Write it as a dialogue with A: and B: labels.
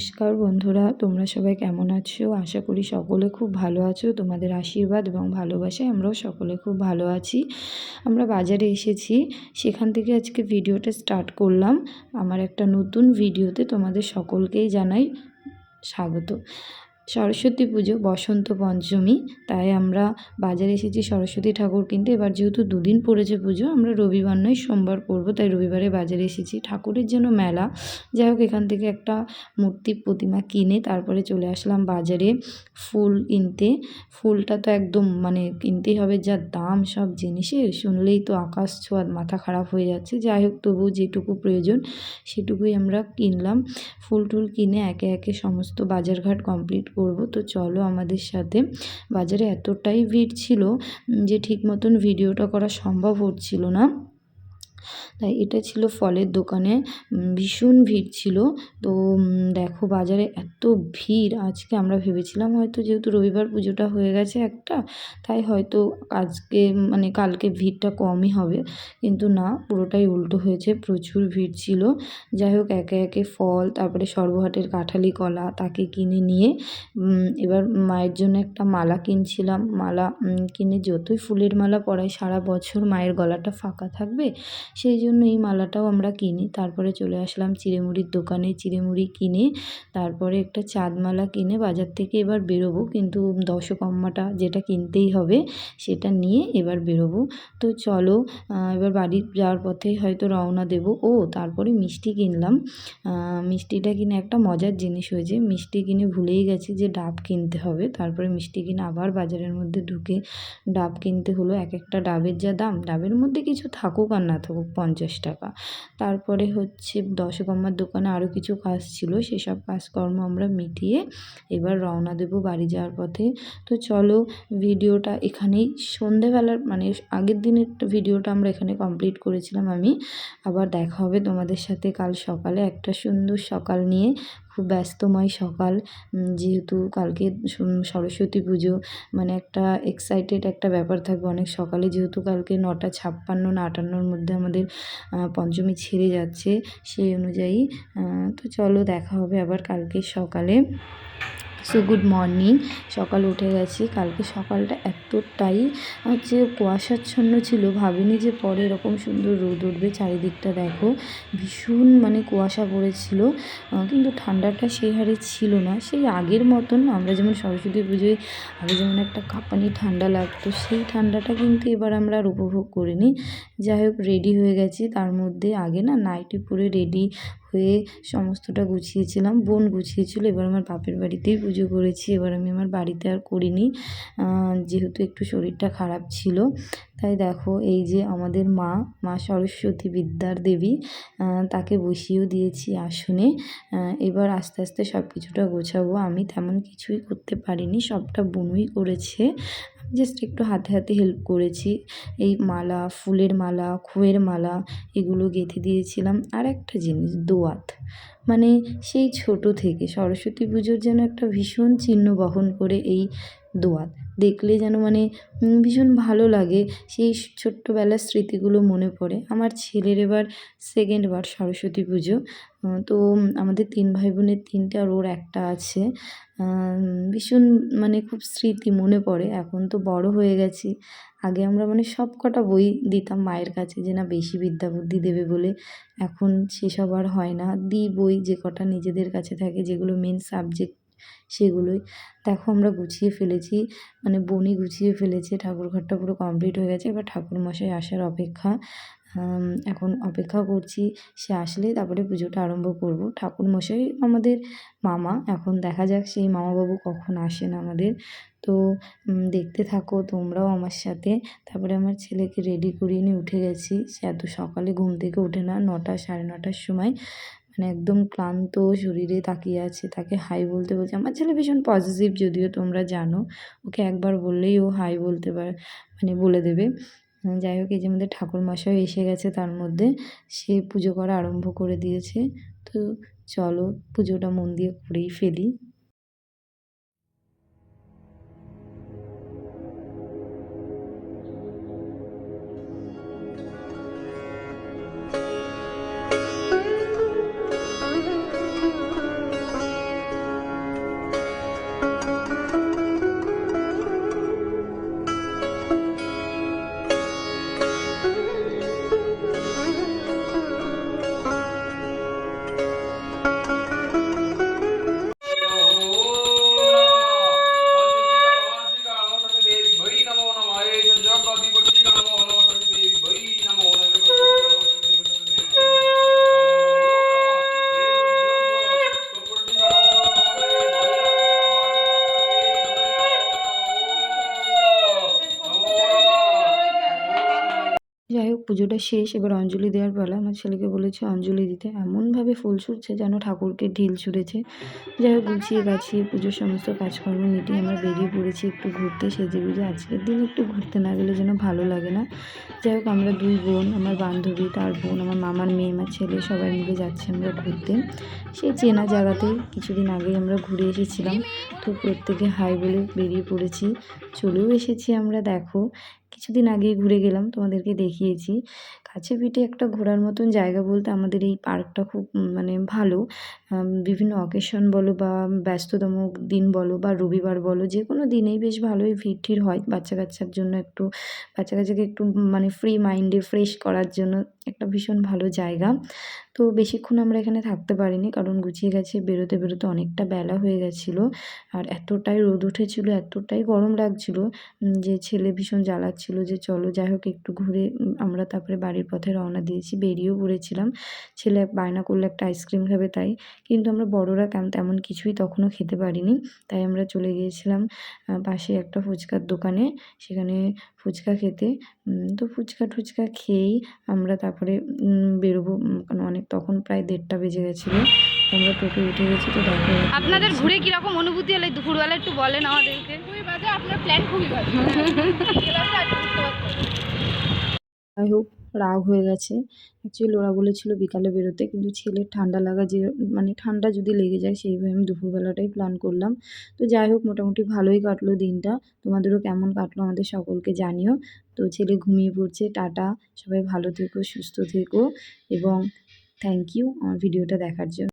A: নমস্কার বন্ধুরা, তোমরা সবাই কেমন আছো? আশা করি সকলে খুব ভালো আছো। তোমাদের আশীর্বাদ এবং ভালোবাসায় আমরাও সকলে খুব ভালো আছি। আমরা বাজারে এসেছি। সেখান থেকে আজকে ভিডিওটা স্টার্ট করলাম। আমার একটা নতুন ভিডিওতে তোমাদের সকলকেই জানাই স্বাগত। সরস্বতী পুজো, বসন্ত পঞ্চমী, তাই আমরা বাজারে এসেছি সরস্বতী ঠাকুর কিনতে। এবার যেহেতু দুদিন পড়েছে পুজো, আমরা রবিবার নয়, সোমবার করব তাই রবিবারে বাজারে এসেছি। ঠাকুরের যেন মেলা, যাই হোক এখান থেকে একটা মূর্তি প্রতিমা কিনে তারপরে চলে আসলাম বাজারে ফুল কিনতে। ফুলটা তো একদম মানে কিনতেই হবে, যা দাম সব জিনিসের। শুনলেই তো আকাশ ছোঁয়া মাথা খারাপ হয়ে যাচ্ছে। যাই হোক তবু যেটুকু প্রয়োজন, সেটুকুই আমরা কিনলাম। ফুল টুল কিনে একে একে সমস্ত বাজারঘাট কমপ্লিট করব। তো চলো আমাদের সাথে। বাজারে এতটাই ভিড় ছিল যে ঠিক মতন ভিডিওটা করা সম্ভব হচ্ছিল না। তাই এটা ছিল ফলের দোকানে। ভীষণ ভিড় ছিল। তো দেখো বাজারে এত ভিড়। আজকে আমরা ভেবেছিলাম হয়তো যেহেতু রবিবার পুজোটা হয়ে গেছে একটা, তাই হয়তো আজকে মানে কালকে ভিড়টা কমই হবে। কিন্তু না, পুরোটাই উল্টো হয়েছে। প্রচুর ভিড় ছিল। যাই হোক, একে একে ফল, তারপরে সর্বহাটের কাঁঠালি কলা তাকে কিনে নিয়ে এবার মায়ের জন্য একটা মালা কিনছিলাম। মালা কিনে যতই ফুলের মালা পরাই, সারা বছর মায়ের গলাটা ফাঁকা থাকবে। সেই জন্য এই মালাটাও আমরা কিনি। তারপরে চলে আসলাম চিড়েমুড়ির দোকানে। চিড়েমুড়ি কিনে তারপরে একটা চাঁদমালা কিনে বাজার থেকে এবার বেরোবো। কিন্তু দশকম্মাটা যেটা কিনতেই হবে সেটা নিয়ে এবার বেরোবো। তো চলো এবার বাড়ি যাওয়ার পথে হয়তো রওনা দেব। ও, তারপরে মিষ্টি কিনলাম। মিষ্টিটা কিনে একটা মজার জিনিস হয়েছে। মিষ্টি কিনে ভুলেই গেছি যে ডাব কিনতে হবে। তারপরে মিষ্টি কিনে আবার বাজারের মধ্যে ঢুকে ডাব কিনতে হলো। এক একটা ডাবের যা দাম, ডাবের মধ্যে কিছু থাকুক আর না থাকুক পঞ্চাশ টাকা। তারপরে হচ্ছে দশকর্মার দোকানে আরও কিছু কাজ ছিল, সেসব কাজকর্ম আমরা মিটিয়ে এবার রওনা দেবো বাড়ি যাওয়ার পথে। তো চলো ভিডিওটা এখানেই, সন্ধেবেলার মানে আগের দিনের ভিডিওটা আমরা এখানে কমপ্লিট করেছিলাম আমি। আবার দেখা হবে তোমাদের সাথে কাল সকালে একটা সুন্দর সকাল নিয়ে। খুব ব্যস্তময় সকাল যেহেতু কালকে সরস্বতী পুজো মানে একটা এক্সাইটেড একটা ব্যাপার থাকবে অনেক সকালে। যেহেতু কালকে নটা ছাপ্পান্ন না আটান্নর মধ্যে আমাদের পঞ্চমী ছেড়ে যাচ্ছে, সেই অনুযায়ী তো চলো দেখা হবে আবার কালকে সকালে। So good morning. সকাল উঠে গেছি। কালকে সকালটা এতটাই হচ্ছে কুয়াশাচ্ছন্ন ছিল, ভাবিনি যে পরে এরকম সুন্দর রোদ উঠবে। চারিদিকটা দেখো, ভীষণ মানে কুয়াশা পড়েছিল। কিন্তু ঠান্ডাটা সেই হারে ছিল না। সেই আগের মতন আমরা যেমন সরস্বতী পুজোয় আগে যেমন একটা কাঁপানি ঠান্ডা লাগতো, সেই ঠান্ডাটা কিন্তু এবার আমরা আর উপভোগ করিনি। যাই হোক রেডি হয়ে গেছি। তার মধ্যে আগে না নাইটি পরে রেডি হয়ে সমস্তটা গুছিয়েছিলাম, বোন গুছিয়েছিল, এবার আমার বাপের বাড়িতেই পুজো করেছি, এবার আমি আমার বাড়িতে আর করিনি। যেহেতু একটু শরীরটা খারাপ ছিল তাই দেখো, এই যে আমাদের মা মা সরস্বতী বিদ্যার দেবী তাকে বসিয়েও দিয়েছি আসনে। এবার আস্তে আস্তে সব কিছুটা গোছাবো। আমি তেমন কিছুই করতে পারিনি, সবটা বোনই করেছে। জাস্ট একটু হাতে হাতে হেল্প করেছি। এই মালা, ফুলের মালা, খোয়ের মালা, এগুলো গেঁথে দিয়েছিলাম। আর একটা জিনিস, দোয়াত। মানে সেই ছোট থেকে সরস্বতী পুজোর যেন একটা ভীষণ চিহ্ন বহন করে এই দোয়াত। দেখলে যেন মানে ভীষণ ভালো লাগে। সেই ছোট্টবেলার স্মৃতিগুলো মনে পড়ে। আমার ছেলের এবার সেকেন্ড বার সরস্বতী পুজো। তো আমাদের তিন ভাই বোনের তিনটে আর ওর একটা আছে। ভীষণ মানে খুব স্মৃতি মনে পড়ে। এখন তো বড় হয়ে গেছি। আগে আমরা মানে সব কটা বই দিতাম মায়ের কাছে যে, না, বেশি বিদ্যা বুদ্ধি দেবে বলে। এখন সেসব আর হয় না। দিই বই যে কটা নিজেদের কাছে থাকে, যেগুলো মেন সাবজেক্ট সেগুলোই। দেখো আমরা গুছিয়ে ফেলেছি মানে বনি গুছিয়ে ফেলেছে, ঠাকুর ঘরটা পুরো কমপ্লিট হয়ে গেছে। এবার ঠাকুরমশাই আসার অপেক্ষা এখন অপেক্ষা করছি, সে আসলে তারপরে পুজোটা আরম্ভ করব। ঠাকুরমশাই আমাদের মামা, এখন দেখা যাক সেই মামাবাবু কখন আসেন আমাদের। তো দেখতে থাকো তোমরাও আমার সাথে। তারপরে আমার ছেলেকে রেডি করিয়ে নিয়ে উঠে গেছি। সে এত সকালে ঘুম থেকে ওঠে না, নটা সাড়ে নটার সময়। মানে একদম ক্লান্ত শরীরে তাকিয়ে আছে, তাকে হাই বলতে বলছে। আমার ছেলে ভীষণ পজিটিভ যদিও তোমরা জানো। ওকে একবার বললেই ও হাই বলতে পারে মানে বলে দেবে। যাই হোক, এই যে আমাদের ঠাকুরমশাই এসে গেছে তার মধ্যে। সে পুজো করা আরম্ভ করে দিয়েছে। তো চলো, পুজোটা মন দিয়ে করেই ফেলি। যাই হোক, পুজোটা শেষ। এবার অঞ্জলি দেওয়ার পালা। আমার ছেলেকে বলেছে, অঞ্জলি দিতে। এমনভাবে ফুল ছুঁড়ছে যেন ঠাকুরকে ঢিল ছুঁড়েছে। যাই হোক, গুছিয়ে গাছিয়ে পুজোর সমস্ত কাজকর্ম মিটিয়ে আমরা বেরিয়ে পড়েছি একটু ঘুরতে। সেজে গুজে আজকের দিন একটু ঘুরতে না গেলে যেন ভালো লাগে না। যাই হোক, আমরা দুই বোন, আমার বান্ধবী, তার বোন, আমার মামার মেয়ে, আমার ছেলে সবাই মিলে যাচ্ছি আমরা ঘুরতে। সেই চেনা জায়গাতেই কিছুদিন আগেই আমরা ঘুরে এসেছিলাম। তো প্রত্যেকে হাই বলে বেরিয়ে পড়েছি। চলেও এসেছি আমরা, দেখো। কিছুদিন আগে ঘুরে গেলাম, তোমাদেরকে দেখিয়েছি। কাছে পিঠে একটা ঘোরার মতন জায়গা বলতে আমাদের এই পার্কটা খুব মানে ভালো। বিভিন্ন অকেশন বলো বা ব্যস্ততম দিন বলো বা রবিবার বলো যে কোনো দিনেই বেশ ভালোই ভিড় ঠির হয় বাচ্চা কাচ্চার জন্য একটু বাচ্চা কাচ্চাকে একটু মানে ফ্রি মাইন্ডে ফ্রেশ করার জন্য। একটা ভীষণ ভালো জায়গা। তো বেশিক্ষণ আমরা এখানে থাকতে পারিনি, কারণ গুছিয়ে গেছে, বেরোতে বেরোতে অনেকটা বেলা হয়ে গেছিল। আর এতটাই রোদ উঠেছিল, এতটাই গরম লাগছিল যে ছেলে ভীষণ জ্বালাচ্ছিল যে চলো যাই হোক একটু ঘুরে আমরা তারপরে বাড়ির পথে রওনা দিয়েছি, বেরিয়েও পড়েছিলাম। ছেলে বায়না করলে একটা আইসক্রিম খাবে তাই, কিন্তু আমরা বড়রা তেমন কিছুই তখনও খেতে পারিনি। তাই আমরা চলে গিয়েছিলাম পাশে একটা ফুচকার দোকানে, সেখানে ফুচকা খেতে। তো ফুচকা টুচকা খেয়েই আমরা তারপরে উম, বেরোবো কারণ অনেক তখন প্রায় দেড়টা বেজে গেছিল। আমরা টোটো উঠে গেছি তো দেখো।
B: আপনাদের ঘুরে কীরকম অনুভূতি হলে দুপুরবেলা একটু বলেন আমাদেরকে
C: খুবই বাজে আপনার প্ল্যান খুবই ভালো আই না,
A: রাগ হয়ে গেছে। অ্যাকচুয়ালি ওরা বলেছিল বিকালে বেরোতে, কিন্তু ছেলের ঠান্ডা লাগা যে মানে ঠান্ডা যদি লেগে যায় সেইভাবে আমি দুপুরবেলাটাই প্ল্যান করলাম। তো যাই হোক, মোটামুটি ভালোই কাটলো দিনটা। তোমাদেরও কেমন কাটলো আমাদের সকলকে জানিও। তো ছেলে ঘুমিয়ে পড়ছে, টাটা। সবাই ভালো থেকো, সুস্থ থেকো। এবং থ্যাংক ইউ আমার ভিডিওটা দেখার জন্য।